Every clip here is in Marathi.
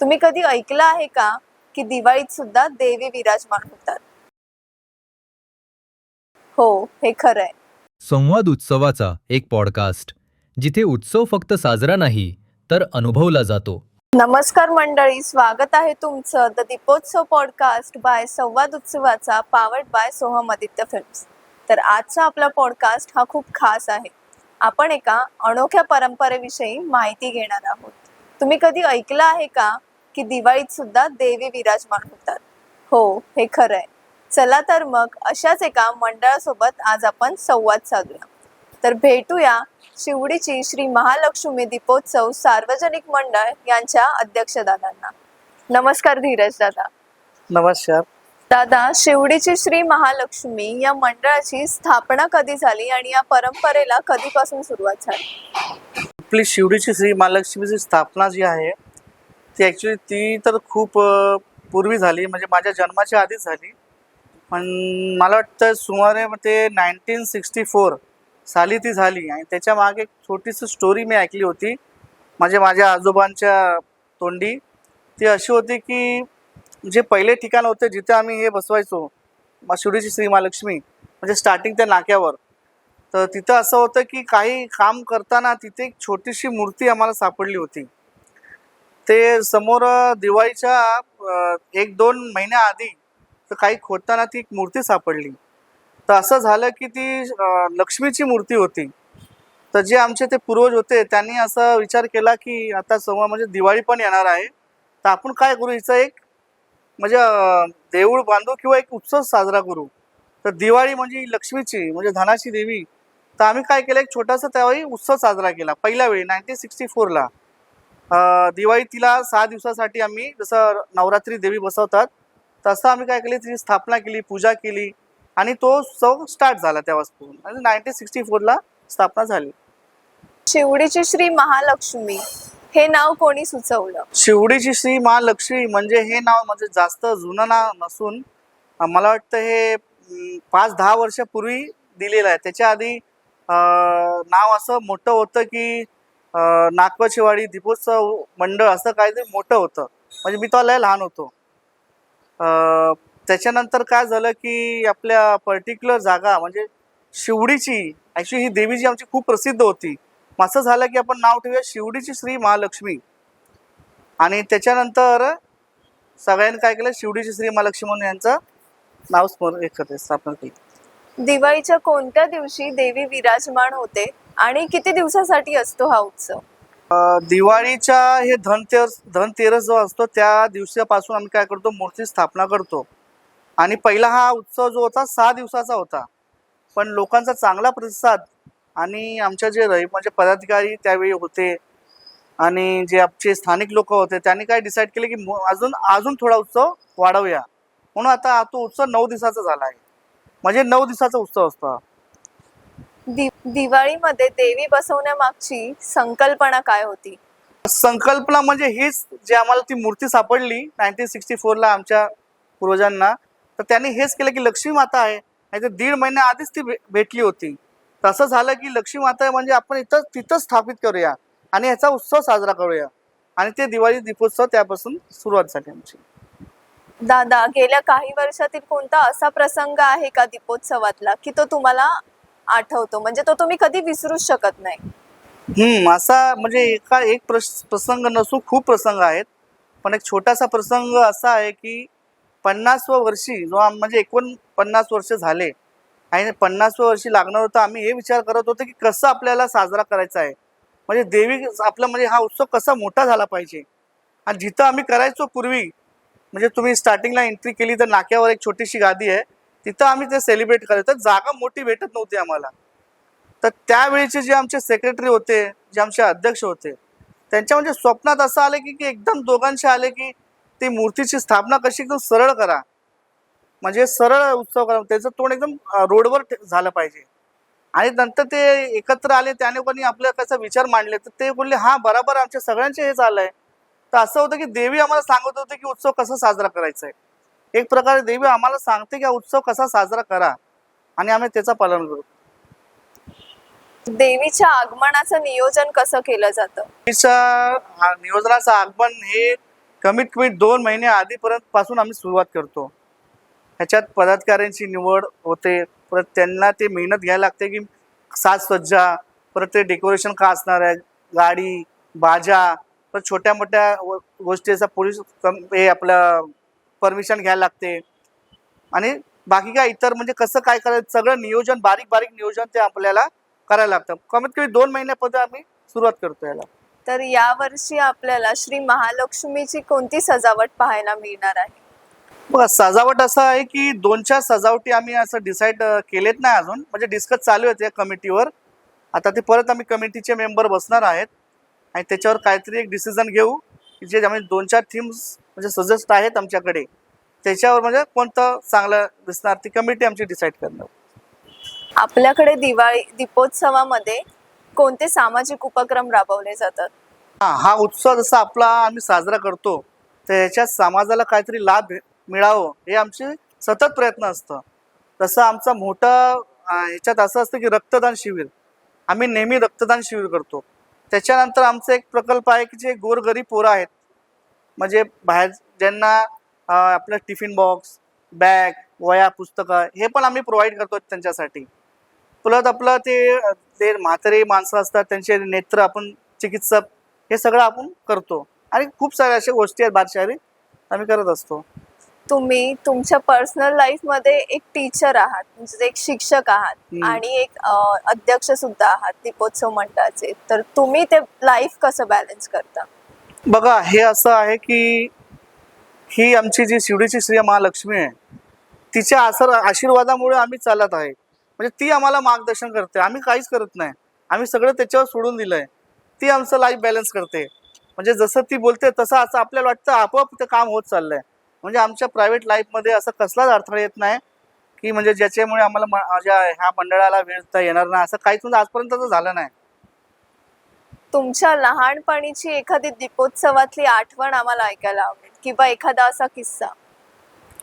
तुम्ही कधी ऐकलं आहे का की दिवाळीत सुद्धा देवी विराजमान होतात? हो हे खरं आहे. संवाद उत्सवाचा एक पॉडकास्ट. जिथे उत्सव फक्त साजरा नाही तर अनुभवला जातो. नमस्कार मंडळी स्वागत आहे तुमचं द दीपोत्सव पॉडकास्ट बाय संवाद उत्सवाचा powered by Soham Aditya films तर आजचा आपला पॉडकास्ट हा खूप खास आहे. आपण एका अनोख्या परंपरेविषयी माहिती घेणार आहोत. तुम्ही कधी ऐकलं आहे का की दिवाळीत सुद्धा देवी विराजमान होतात हो हे खरं आहे चला तर मग अशाच एका मंडळासोबत आज आपण संवाद साधूया. तर भेटूया शिवडीची श्री महालक्ष्मी दीपोत्सव सार्वजनिक मंडळ यांच्या अध्यक्षदादांना. नमस्कार धीरज दादा. नमस्कार. दादा शिवडीची श्री महालक्ष्मी या मंडळाची स्थापना कधी झाली आणि या परंपरेला कधीपासून सुरुवात झाली? आपली शिवडीची श्री महालक्ष्मीची स्थापना जी आहे ती ॲक्च्युली ती तर खूप पूर्वी झाली म्हणजे माझ्या जन्माच्या आधीच झाली. पण मला वाटतं सुमारे ते नाईन्टीन सिक्स्टी फोर साली ती झाली आणि त्याच्यामागे एक छोटीशी स्टोरी मी ऐकली होती. म्हणजे माझ्या आजोबांच्या तोंडी. ती अशी होती की जे पहिले ठिकाण होते जिथे आम्ही हे बसवायचो शिर्डीची श्री महालक्ष्मी म्हणजे स्टार्टिंग त्या नाक्यावर. तर तिथं असं होतं की काही काम करताना तिथे एक छोटीशी मूर्ती आम्हाला सापडली होती. ते समोर दिवाळीच्या एक दोन महिन्याआधी तर काही खोदताना ती एक मूर्ती सापडली. तर असं झालं की ती लक्ष्मीची मूर्ती होती. तर जे आमचे ते पूर्वज होते त्यांनी असा विचार केला की आता समोर म्हणजे दिवाळी पण येणार आहे. तर आपण काय करू? हिचं एक म्हणजे देऊळ बांधू किंवा एक उत्सव साजरा करू? तर दिवाळी म्हणजे लक्ष्मीची म्हणजे धनाची देवी. तर आम्ही काय केलं? एक छोटासा त्यावेळी उत्सव साजरा केला पहिल्या वेळी नाईन्टीन सिक्स्टी फोरला. दिवाळी तिला सहा दिवसासाठी आम्ही जसं नवरात्री देवी बसवतात तसं आम्ही काय केली तिची स्थापना केली पूजा केली आणि तो उत्सव स्टार्ट झाला तेव्हापासून आणि नाईन्टीन सिक्स्टी फोरला स्थापना झाली. शिवडीची श्री महालक्ष्मी हे नाव कोणी सुचवलं? शिवडीची श्री महालक्ष्मी म्हणजे हे नाव म्हणजे जास्त जुनं नाव नसून मला वाटतं हे पाच दहा वर्षापूर्वी दिलेलं आहे. त्याच्या आधी नाव असं मोठं होतं की नागपचीवाडी दीपोत्सव मंडळ असं काहीतरी मोठं होतं. म्हणजे मी तो लय लहान होतो. त्याच्यानंतर काय झालं की आपल्या पर्टिक्युलर जागा म्हणजे शिवडीची ॲक्च्युली ही देवी जी आमची खूप प्रसिद्ध होती. मग असं झालं की आपण नाव ठेवूया शिवडीची श्री महालक्ष्मी. आणि त्याच्यानंतर सगळ्यांनी काय केलं? शिवडीची श्री महालक्ष्मी म्हणून यांचं नाव स्मरण एकत्र स्थापना केली. दिवाळीच्या कोणत्या दिवशी देवी विराजमान होते? आणि किती दिवसासाठी असतो हा उत्सव? दिवाळीच्या हे धनतेरस धनतेरस जो असतो त्या दिवसापासून आम्ही काय करतो मूर्ती स्थापना करतो. आणि पहिला हा उत्सव जो होता सहा दिवसाचा होता. पण लोकांचा चांगला प्रतिसाद आणि आमच्या जे रही म्हणजे पदाधिकारी त्यावेळी होते आणि जे आमचे स्थानिक लोक होते त्यांनी काय डिसाईड केले की अजून अजून थोडा उत्सव वाढवूया. म्हणून आता तो उत्सव नऊ दिवसाचा झाला आहे. म्हणजे नऊ दिवसाचा उत्सव असतो हा. दि दिवाळीमध्ये देवी बसवण्यामागची संकल्पना काय होती? संकल्पना म्हणजे हीच जे आम्हाला ती मूर्ती सापडली नाईन्टीन सिक्स्टी फोरला आमच्या पूर्वजांना. तर त्यांनी हेच केलं की लक्ष्मी माता आहे. नाही तर दीड महिन्या आधीच ती भे- भेटली होती. तसं झालं की लक्ष्मी माता आहे म्हणजे आपण इथं तिथं स्थापित करूया आणि ह्याचा उत्सव साजरा करूया. आणि ते दिवाळी दीपोत्सव त्यापासून सुरुवात झाली आमची. दादा गेल्या काही वर्षातील कोणता असा प्रसंग आहे का दीपोत्सवातला? की तो तुम्हाला आठवतो. म्हणजे तो तुम्ही कधी विसरूच शकत नाही. हम्म असा म्हणजे एका एक प्रस प्रसंग नसून खूप प्रसंग आहेत. पण एक छोटासा प्रसंग असा आहे की पन्नासवं वर्षी जो आम- म्हणजे एकूण पन्नास वर्ष झाले आणि पन्नासवं वर्षी लागणार होतं आम्ही हे विचार करत होतो की कसं आपल्याला साजरा करायचा आहे. म्हणजे देवी आपला म्हणजे हा उत्सव कसा मोठा झाला पाहिजे. आणि जिथं आम्ही करायचो पूर्वी म्हणजे तुम्ही स्टार्टिंगला एंट्री केली तर नाक्यावर एक छोटीशी गादी आहे. तिथं आम्ही ते सेलिब्रेट करायचं तर जागा मोठी भेटत नव्हती आम्हाला. तर त्यावेळेचे जे आमचे सेक्रेटरी होते जे आमचे अध्यक्ष होते त्यांच्या म्हणजे स्वप्नात असं आलं की की एकदम दोघांचे आले की ती मूर्तीची स्थापना कशी एकदम सरळ करा. म्हणजे सरळ उत्सव करा. त्याचं तोंड एकदम रोडवर ठे- झालं पाहिजे. आणि नंतर ते एकत्र आले त्याने कोणी आपल्या कसा विचार मांडले तर ते बोलले हा बरोबर आमच्या सगळ्यांचे हे झालंय. तर असं होतं की देवी आम्हाला सांगत होते की उत्सव कसा साजरा करायचा आहे एक प्रकारे देवी आम्हाला सांगते की हा उत्सव कसा साजरा करा आणि आम्ही त्याचं पालन करू. देवीच्या आगमनाचं नियोजन कसं केलं जातं? नियोजनाचं आगमन हे कमीत कमी दोन महिने आधीपर्यंत पासून आम्ही सुरुवात करतो. ह्याच्यात पदाधिकाऱ्यांची निवड होते परत त्यांना ते मेहनत घ्यायला लागते की साजसज्जा परत ते डेकोरेशन का असणार आहे गाडी बाजा परत छोट्या मोठ्या गोष्टीचा पोलीस कम- हे आपलं परमिशन घ्यायला लागते. आणि बाकी काय इतर म्हणजे कसं काय करायचं सगळं नियोजन बारीक बारीक नियोजन ते आपल्याला करायला लागतं. कमीत कमी दोन महिन्यापर्यंत आम्ही सुरुवात करतो याला. तर यावर्षी आपल्याला श्री महालक्ष्मीची कोणती सजावट पाहायला मिळणार आहे? बघा सजावट असं आहे की दोन चार सजावटी आम्ही असं डिसाईड केलेत नाही अजून. म्हणजे डिस्कस चालू आहेत या कमिटीवर आता ते परत आम्ही कमिटीचे मेंबर बसणार आहेत. आणि त्याच्यावर काहीतरी एक डिसिजन घेऊ की जे आम्ही दोन चार थीम्स म्हणजे सजेस्ट आहेत आमच्याकडे. त्याच्यावर म्हणजे कोणतं चांगलं दिसणार ती कमिटी आमची डिसाईड करणार. आपल्याकडे दिवाळी दीपोत्सवामध्ये कोणते सामाजिक उपक्रम राबवले जातात? हा हा उत्सव जसा आपला आम्ही साजरा करतो तर ह्याच्यात समाजाला काहीतरी लाभ मिळावं हे आमचे सतत प्रयत्न असतं. तसं आमचा मोठा अं, ह्याच्यात असं असतं की रक्तदान शिबिर. आम्ही नेहमी रक्तदान शिबिर करतो. त्याच्यानंतर आमचा एक प्रकल्प आहे की जे गोरगरीब पोरं आहेत म्हणजे बाहेर ज्यांना आपलं टिफिन बॉक्स बॅग वया पुस्तकं हे पण आम्ही प्रोव्हाइड करतो त्यांच्यासाठी. परत आपलं ते ते म्हातारे माणसं असतात त्यांचे नेत्र आपण चिकित्सक हे सगळं आपण करतो. आणि खूप साऱ्या अशा गोष्टी आहेत बादशाही आम्ही करत असतो. तुम्ही तुमच्या पर्सनल लाईफमध्ये एक टीचर आहात म्हणजे एक शिक्षक आहात. आणि एक अध्यक्ष सुद्धा आहात दीपोत्सव मंडळाचे. तर तुम्ही ते लाईफ कसं बॅलन्स करता? बघा हे असं आहे की ही आमची जी शिवडीची श्री महालक्ष्मी आहे तिच्या आसर आशीर्वादामुळे आम्ही चालत आहे. म्हणजे ती आम्हाला मार्गदर्शन करते. आम्ही काहीच करत नाही. आम्ही सगळं त्याच्यावर सोडून दिलंय. ती आमचं लाईफ बॅलन्स करते. म्हणजे जसं ती बोलते तसं असं आपल्याला वाटतं आपोआप ते काम होत चाललंय. म्हणजे आमच्या प्रायव्हेट लाईफमध्ये असं कसलाच अडथळा येत नाही की म्हणजे ज्याच्यामुळे आम्हाला मा- माझ्या ह्या मंडळाला वेळ येणार नाही असं काहीच म्हणजे आजपर्यंत झालं नाही. तुमच्या लहानपणीची एखादी दीपोत्सवातली आठवण आम्हाला ऐकायला आवडेल किंवा एखादा असा किस्सा?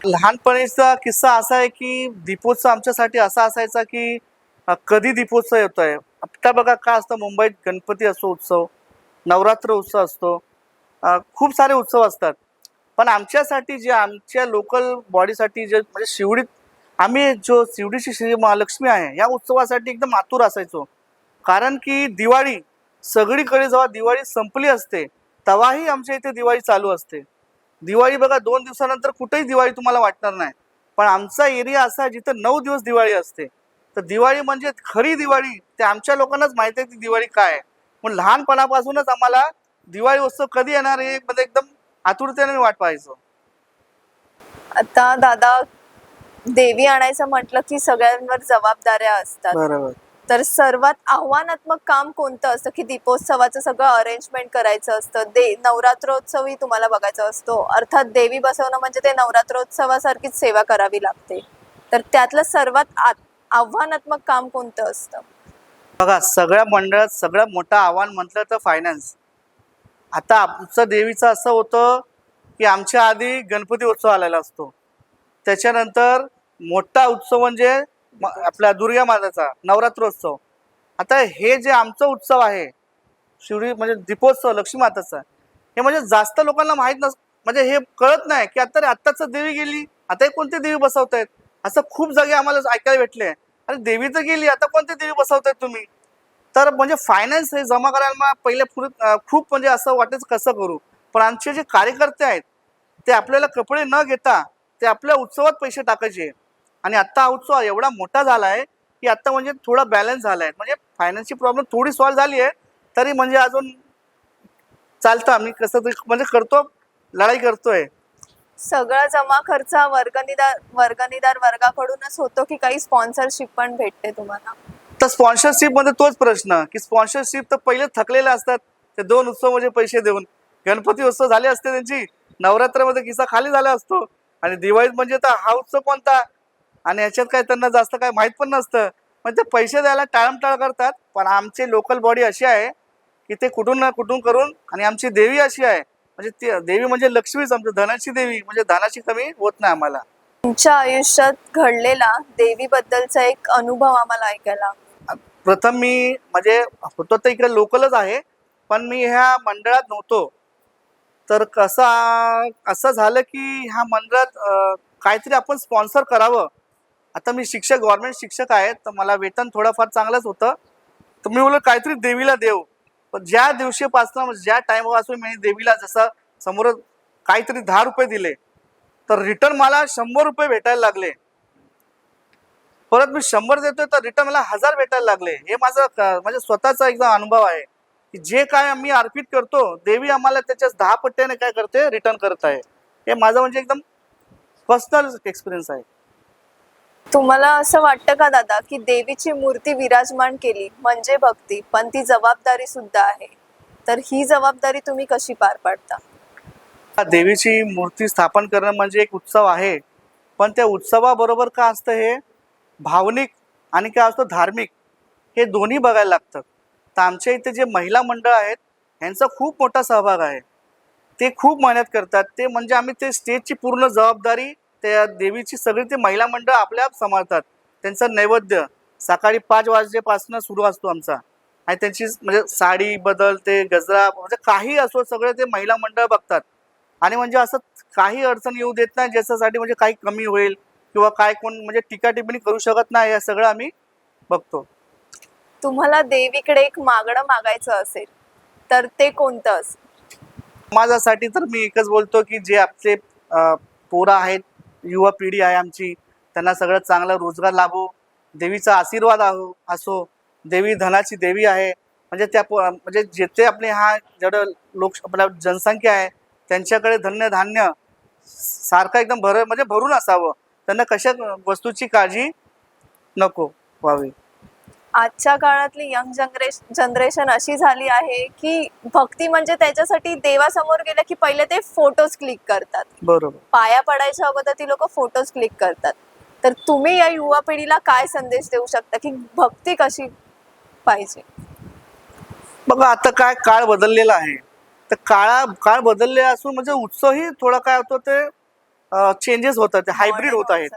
लहानपणीचा किस्सा असा आहे की दीपोत्सव आमच्यासाठी असा असायचा की अ, कधी दीपोत्सव येतो आहे आता बघा का असतं मुंबईत गणपती असो उत्सव नवरात्र उत्सव असतो. अ, खूप सारे उत्सव असतात. पण आमच्यासाठी जे आमच्या लोकल बॉडीसाठी जे म्हणजे शिवडीत आम्ही जो शिवडीची श्री महालक्ष्मी आहे या उत्सवासाठी एकदम आतुर असायचो. कारण की दिवाळी सगळीकडे जेव्हा दिवाळी संपली असते तेव्हाही आमच्या इथे दिवाळी चालू असते. दिवाळी बघा दोन दिवसानंतर कुठेही दिवाळी तुम्हाला वाटणार नाही. पण आमचा एरिया असा जिथं नऊ दिवस दिवाळी असते. तर दिवाळी म्हणजे खरी दिवाळी ते आमच्या लोकांनाच माहिती आहे ती दिवाळी काय आहे. पण लहानपणापासूनच आम्हाला दिवाळी उत्सव कधी येणार हे म्हणजे एकदम आतुरतेने वाट पाहायचो आता दादा देवी आणायचं म्हटलं की सगळ्यांवर जबाबदाऱ्या असतात. बरोबर. तर सर्वात आव्हानात्मक काम कोणतं असतं? की दीपोत्सवाचं सगळं अरेंजमेंट करायचं असतं. दे नवरात्रोत्सवही तुम्हाला बघायचा असतो. अर्थात देवी बसवणं म्हणजे ते नवरात्रोत्सवासारखीच सेवा करावी लागते. तर त्यातलं सर्वात आव्हानात्मक काम कोणतं असतं? बघा सगळ्या मंडळात सगळ्यात मोठं आव्हान म्हटलं तर फायनान्स आता आमचं देवीचं असं होतं की आमच्या आधी गणपती उत्सव आलेला असतो. त्याच्यानंतर मोठा उत्सव म्हणजे आपला दुर्गा माताचा नवरात्रोत्सव. आता हे जे आमचं उत्सव आहे शिवडी म्हणजे दीपोत्सव लक्ष्मी माताचा हे म्हणजे जास्त लोकांना माहीत नस म्हणजे हे कळत नाही की आता आत्ताच देवी गेली आता हे कोणती देवी बसवतायत? असं खूप जागी आम्हाला ऐकायला भेटले. अरे देवी तर गेली आता कोणती देवी बसवतायत तुम्ही? तर म्हणजे फायनान्स हे जमा करायला मला पहिले खूप म्हणजे असं वाटायचं कसं करू? पण आमचे जे कार्यकर्ते आहेत ते आपल्याला कपडे न घेता ते आपल्या उत्सवात पैसे टाकायचे. आणि आत्ता उत्सव एवढा मोठा झाला आहे की आत्ता म्हणजे थोडा बॅलन्स झाला आहे म्हणजे फायनान्सची प्रॉब्लेम थोडी सॉल्व्ह झाली आहे तरी म्हणजे अजून चालतं. आम्ही कसं तरी म्हणजे करतो लढाई करतोय. सगळा जमा खर्च हा वर्गणीदार वर्गणीदार वर्गाकडूनच होतो की काही स्पॉन्सरशिप पण भेटते तुम्हाला? तर स्पॉन्सरशिपमध्ये तोच प्रश्न की स्पॉन्सरशिप तर पहिले थकलेले असतात ते दोन उत्सव म्हणजे पैसे देऊन. गणपती उत्सव झाले असते त्यांची नवरात्रामध्ये किस्सा खाली झाला असतो. आणि दिवाळीत म्हणजे तर हा उत्सव कोणता? आणि याच्यात काय त्यांना जास्त काय माहीत पण नसतं. पण ते पैसे द्यायला टाळमटाळ करतात पण आमची लोकल बॉडी अशी आहे की ते कुठून ना कुठून करून आणि आमची देवी अशी आहे. म्हणजे ती देवी म्हणजे लक्ष्मीच आमची धनाची देवी. म्हणजे धनाची कमी होत नाही आम्हाला. तुमच्या आयुष्यात घडलेला देवीबद्दलचा एक अनुभव आम्हाला ऐकायला. प्रथम मी म्हणजे होतो तर इकडे लोकलच आहे पण मी ह्या मंडळात नव्हतो. तर कसा असं झालं की ह्या मंडळात काहीतरी आपण स्पॉन्सर करावं. आता मी शिक्षक गव्हर्नमेंट शिक्षक आहे तर मला वेतन थोडंफार चांगलंच होतं. तर मी बोललो काहीतरी देवीला देव. पण ज्या दिवशीपासून ज्या टाइमपासून मी देवीला जसं समोर काहीतरी दहा रुपये दिले तर रिटर्न मला शंभर रुपये भेटायला लागले. परत मी शंभर देतोय तर रिटर्न मला हजार भेटायला लागले. हे माझा म्हणजे स्वतःचा एकदम अनुभव आहे. की जे काय आम्ही अर्पित करतो देवी आम्हाला त्याच्या दहा पट्ट्याने काय करते? रिटर्न करत आहे. हे माझं म्हणजे एकदम पर्सनल एक्सपिरियन्स आहे. तुम्हाला असं वाटतं का दादा की देवीची मूर्ती विराजमान केली म्हणजे भक्ती पण ती जबाबदारी सुद्धा आहे? तर ही जबाबदारी तुम्ही कशी पार पाडता? देवीची मूर्ती स्थापन करणं म्हणजे एक उत्सव आहे पण त्या उत्सवाबरोबर का असतं हे? भावनिक आणि काय असतं धार्मिक हे दोन्ही बघायला लागतं. तर आमच्या इथे जे महिला मंडळ आहेत यांचा खूप मोठा सहभाग आहे. ते खूप मेहनत करतात. ते म्हणजे आम्ही ते स्टेजची पूर्ण जबाबदारी त्या देवीची सगळी ते महिला मंडळ आपल्या आप सांभाळतात त्यांचं नैवेद्य सकाळी पाच वाजेपासून सुरू असतो आमचा. आणि त्यांची म्हणजे साडी बदल ते गजरा म्हणजे काही असो सगळे ते महिला मंडळ बघतात. आणि म्हणजे असं काही अडचण येऊ देत नाही ज्याच्यासाठी म्हणजे काही कमी होईल किंवा काय कोण म्हणजे टीका टिप्पणी करू शकत नाही हे सगळं आम्ही बघतो. तुम्हाला देवीकडे एक मागणं मागायचं असेल तर ते कोणतं असेल? समाजासाठी तर मी एकच बोलतो की जे आपले पोरं आहेत युवा पिढी आहे आमची. त्यांना सगळं चांगला रोजगार लाभो देवीचा आशीर्वाद आहो असो. देवी धनाची देवी आहे. म्हणजे त्या म्हणजे जिथे आपले हा जेवढं लोक आपल्या जनसंख्या आहे त्यांच्याकडे धन्य धान्य सारखं एकदम भर म्हणजे भरून असावं. त्यांना कशा वस्तूची काळजी नको व्हावी. आजच्या काळातली यंग जनरेश जनरेशन अशी झाली आहे की भक्ती म्हणजे त्याच्यासाठी देवासमोर गेलं की पहिले ते फोटोज क्लिक करतात. बरोबर. पाया पडायच्या अगोदर ती लोक फोटोज क्लिक करतात. तर तुम्ही या युवा पिढीला काय संदेश देऊ शकता की भक्ती कशी पाहिजे? बघा आता काय काळ बदललेला आहे. तर काळा काळ बदललेला असून म्हणजे उत्सवही थोडा काय होतो ते चेंजेस होतात ते हायब्रिड होत आहेत.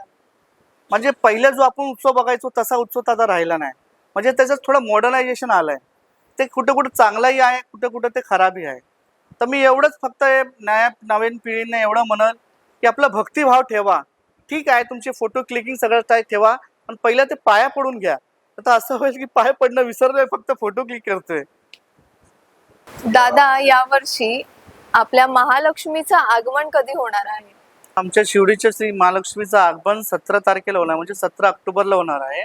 म्हणजे पहिले जो आपण उत्सव बघायचो तसा उत्सव आता राहिला नाही. म्हणजे त्याच्यात थोडं मॉडर्नायझेशन आलंय. ते कुठे कुठे चांगलंही आहे कुठे कुठे ते खराबही आहे. तर मी एवढंच फक्त नया नवीन पिढीने एवढं म्हणल की आपला भक्तिभाव ठेवा. ठीक आहे तुमचे फोटो क्लिकिंग सगळं काय ठेवा पण पहिलं ते पाया पडून घ्या. आता असं होईल की पाय पडणं विसरलोय फक्त फोटो क्लिक करतोय. दादा यावर्षी आपल्या महालक्ष्मीचं आगमन कधी होणार आहे? आमच्या शिवडीच्या श्री महालक्ष्मीचं आगमन सतरा तारखेला होणार म्हणजे सतरा ऑक्टोबरला होणार आहे.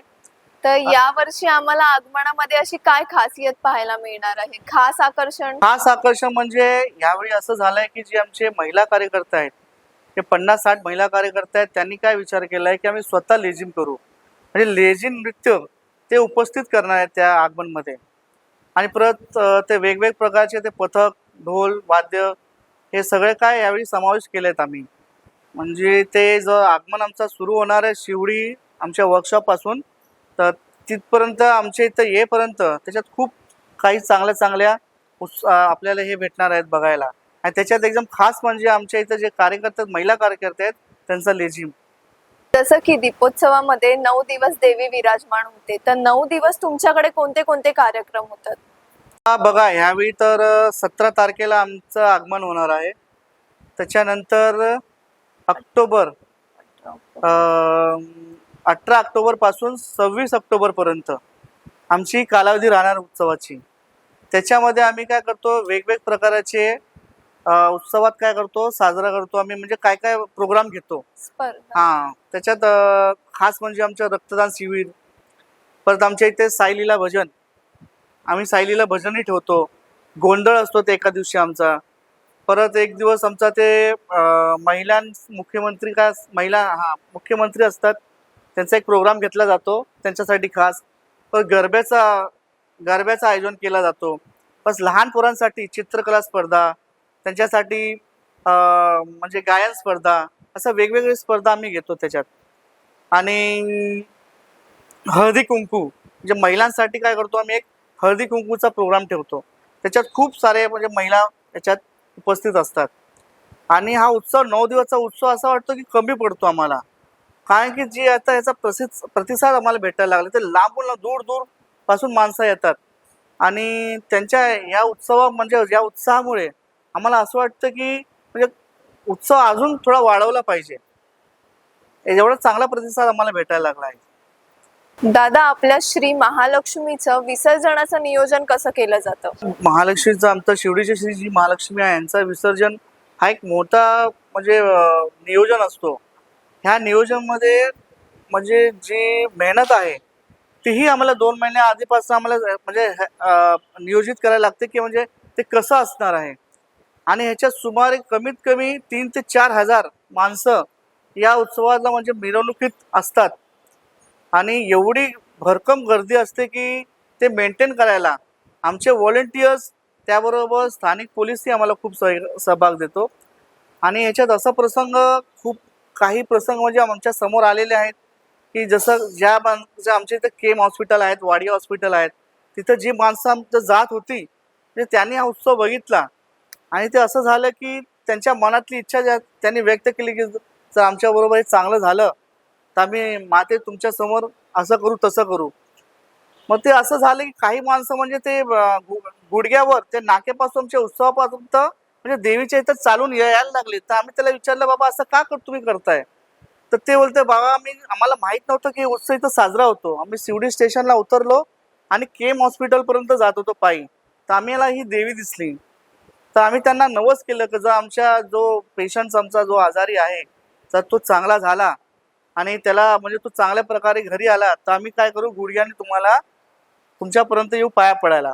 तर यावर्षी आम्हाला आगमनामध्ये अशी काय खासियत पाहायला मिळणार आहे? खास आकर्षण? खास आकर्षण म्हणजे यावेळी असं झालंय की जे आमचे महिला कार्यकर्ते आहेत ते पन्नास साठ महिला कार्यकर्ते आहेत त्यांनी काय विचार केलाय की आम्ही स्वतः लेझिम करू. म्हणजे लेझिम नृत्य ते उपस्थित करणार आहेत त्या आगमनमध्ये. आणि परत ते वेगवेगळ्या प्रकारचे ते पथक ढोल वाद्य हे सगळे काय यावेळी समावेश केले आहेत आम्ही. म्हणजे ते जो आगमन आमचा सुरू होणार आहे शिवडी आमच्या वर्कशॉपपासून तर तिथपर्यंत आमच्या इथं येईपर्यंत त्याच्यात खूप काही चांगल्या चांगल्या अं, आपल्याला हे भेटणार आहेत बघायला. आणि त्याच्यात एकदम खास म्हणजे आमच्या इथं जे कार्यकर्ते महिला कार्यकर्ते आहेत त्यांचा लेझिम. जसं की दीपोत्सवामध्ये नऊ दिवस देवी विराजमान होते. तर नऊ दिवस तुमच्याकडे कोणते कोणते कार्यक्रम होतात? हा बघा ह्यावेळी तर सतरा तारखेला आमचं आगमन होणार आहे. त्याच्यानंतर ऑक्टोबर अठरा ऑक्टोबरपासून सव्वीस ऑक्टोबर पर्यंत आमची कालावधी राहणार उत्सवाची. त्याच्यामध्ये आम्ही काय करतो वेगवेगळ्या प्रकारचे उत्सवात काय करतो साजरा करतो आम्ही म्हणजे काय काय प्रोग्राम घेतो. हा त्याच्यात खास म्हणजे आमचं रक्तदान शिबिर परत आमच्या इथे सायलीला भजन. आम्ही सायलीला भजनही ठेवतो. गोंधळ असतो ते एका दिवशी आमचा. परत एक दिवस आमचा ते महिलां मुख्यमंत्री का महिला हा मुख्यमंत्री असतात. त्यांचा एक प्रोग्राम घेतला जातो. त्यांच्यासाठी खास पण गरब्याचा गरब्याचं आयोजन केला जातो. बस लहान पोरांसाठी चित्रकला स्पर्धा त्यांच्यासाठी म्हणजे गायन स्पर्धा असं वेगवेगळी स्पर्धा आम्ही घेतो त्याच्यात. आणि हळदी कुंकू म्हणजे महिलांसाठी काय करतो आम्ही एक हळदी कुंकूचा प्रोग्राम ठेवतो. त्याच्यात खूप सारे म्हणजे महिला याच्यात उपस्थित असतात. आणि हा उत्सव नऊ दिवसचा उत्सव असा वाटतो की कमी पडतो आम्हाला. कारण की जी आता याचा प्रसिद्ध प्रतिसाद आम्हाला भेटायला लागला ते लांबून लांब- दूर दूरपासून माणसं येतात. आणि त्यांच्या या उत्सवा म्हणजे या उत्साहामुळे आम्हाला असं वाटतं की म्हणजे उत्सव अजून थोडा वाढवला पाहिजे. एवढा चांगला प्रतिसाद आम्हाला भेटायला लागला आहे. दादा आपल्या श्री महालक्ष्मीचं विसर्जनाचं नियोजन कसं केलं जातं? महालक्ष्मीचं आमचं शिवडीची श्री जी महालक्ष्मी आहे यांचा विसर्जन हा एक मोठा म्हणजे नियोजन असतो. ह्या नियोजनमध्ये म्हणजे जी मेहनत आहे तीही आम्हाला दोन महिन्या आधीपासून आम्हाला म्हणजे नियोजित करायला लागते की म्हणजे ते कसं असणार आहे. आणि ह्याच्यात सुमारे कमीत कमी तीन ते चार हजार माणसं या उत्सवाला म्हणजे मिरवणुकीत असतात. आणि एवढी भरकम गर्दी असते की ते मेंटेन करायला आमचे व्हॉलेंटियर्स त्याबरोबर स्थानिक पोलीसही आम्हाला खूप सह सहभाग देतो. आणि ह्याच्यात असा प्रसंग खूप काही प्रसंग म्हणजे आमच्यासमोर आलेले आहेत. की जसं ज्या माणसं आमच्या इथं केम हॉस्पिटल आहेत वाडी हॉस्पिटल आहेत. तिथं जी माणसं आमचं जात होती म्हणजे त्यांनी हा उत्सव बघितला. आणि ते असं झालं की त्यांच्या मनातली इच्छा ज्या त्यांनी व्यक्त केली की जर आमच्याबरोबर हे चांगलं झालं तर आम्ही माते तुमच्यासमोर असं करू तसं करू. मग ते असं झालं की काही माणसं म्हणजे ते गु- गुडघ्यावर ते नाकेपासून आमच्या उत्सवापासून तर म्हणजे देवीच्या इथं चालून यायला लागले. तर आम्ही त्याला विचारलं बाबा असं का कर तुम्ही करताय? तर ते बोलते बाबा आम्ही आम्हाला माहीत नव्हतं की उत्सव इथं साजरा होतो. आम्ही शिवडी स्टेशनला उतरलो आणि केम हॉस्पिटलपर्यंत जात होतो पायी. तर आम्हाला ही देवी दिसली. तर आम्ही त्यांना नवस केलं की जर आमच्या जो पेशंट आमचा जो आजारी आहे तर तो चांगला झाला. आणि त्याला म्हणजे तो चांगल्या प्रकारे घरी आला. तर आम्ही काय करू गुडघ्याने तुम्हाला तुमच्यापर्यंत येऊ पाया पडायला.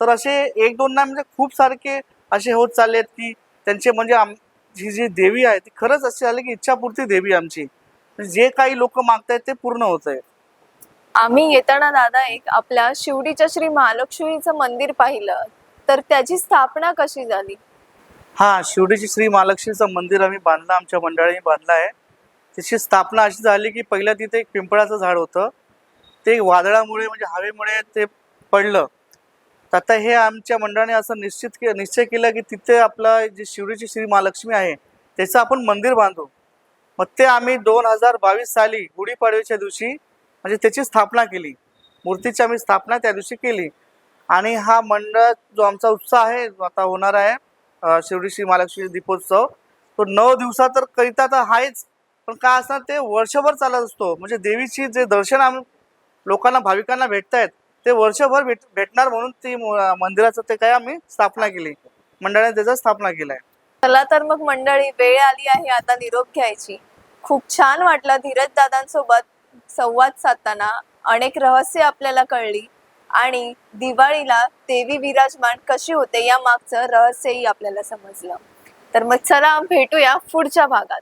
तर असे एक दोन म्हणजे खूप सारखे असे होत चालले आहेत की त्यांचे म्हणजे आम ही जी देवी आहे ती खरंच अशी झाली की इच्छापूर्ती देवी आमची. म्हणजे जे काही लोक मागतायत ते पूर्ण होत आहे आम्ही येताना दादा एक आपल्या शिवडीच्या श्री महालक्ष्मीचं मंदिर पाहिलं. तर त्याची स्थापना कशी झाली? हा शिवडीची श्री महालक्ष्मीचं मंदिर आम्ही बांधलं आमच्या मंडळाने बांधलं आहे. त्याची स्थापना अशी झाली की पहिल्या तिथे एक पिंपळाचं झाड होतं. ते वादळामुळे म्हणजे हवेमुळे ते पडलं. तर आता हे आमच्या मंडळाने असं निश्चित के निश्चय केला की तिथे आपलं जी शिवडीची श्री महालक्ष्मी आहे त्याचं आपण मंदिर बांधू. मग ते आम्ही दोन हजार बावीस साली गुढीपाडव्याच्या दिवशी म्हणजे त्याची स्थापना केली. मूर्तीची आम्ही स्थापना त्या दिवशी केली. आणि हा मंडळ जो आमचा उत्साह आहे जो आता होणार आहे शिवडी श्री महालक्ष्मी दीपोत्सव तो नऊ दिवसात तर करिता तर आहेच. पण काय असणार ते वर्षभर चालत असतो. म्हणजे देवीची जे दर्शन आम लोकांना भाविकांना भेटत आहेत ते वर्षभर भेट भेटणार म्हणून ती मंदिराचं ते काय आम्ही स्थापना केली. मंडळाने त्याचा स्थापना केलाय. चला तर मग मंडळी वेळ आली आहे आता निरोप घ्यायची. खूप छान वाटलं धीरज दादांसोबत संवाद साधताना. अनेक रहस्य आपल्याला कळली. आणि दिवाळीला देवी विराजमान कशी होते या मागचं रहस्यही आपल्याला समजलं. तर मग चला भेटूया पुढच्या भागात.